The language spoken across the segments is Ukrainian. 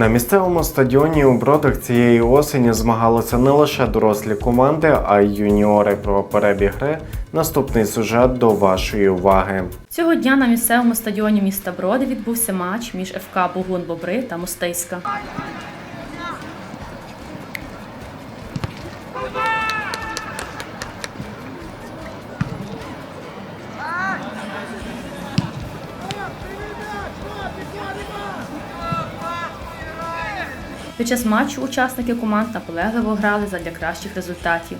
На місцевому стадіоні у Бродах цієї осені змагалися не лише дорослі команди, а й юніори про перебіг гри. Наступний сюжет до вашої уваги. Цього дня на місцевому стадіоні міста Броди відбувся матч між ФК Бугун Бобри та Мостиська. Під час матчу учасники команд наполегливо грали задля кращих результатів.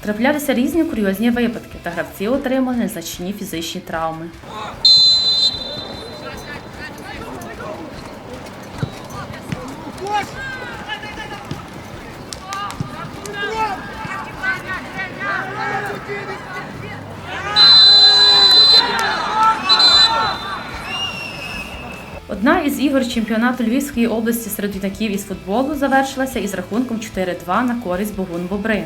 Траплялися різні курйозні випадки, та гравці отримали незначні фізичні травми. Одна із ігор чемпіонату Львівської області серед юнаків із футболу завершилася із рахунком 4-2 на користь Богун Бобри.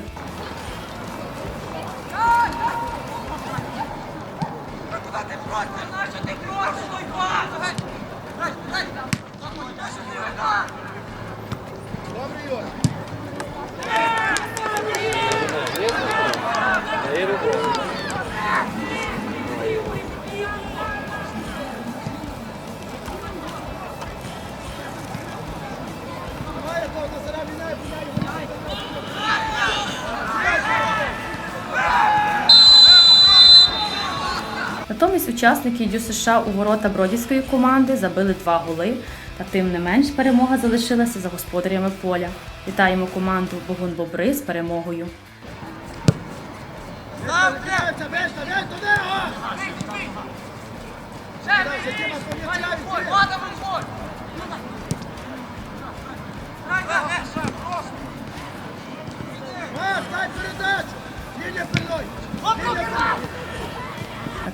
Натомість учасники Дю США у ворота бродівської команди забили два голи, та тим не менш перемога залишилася за господарями поля. Вітаємо команду Богун Бобри з перемогою. Дай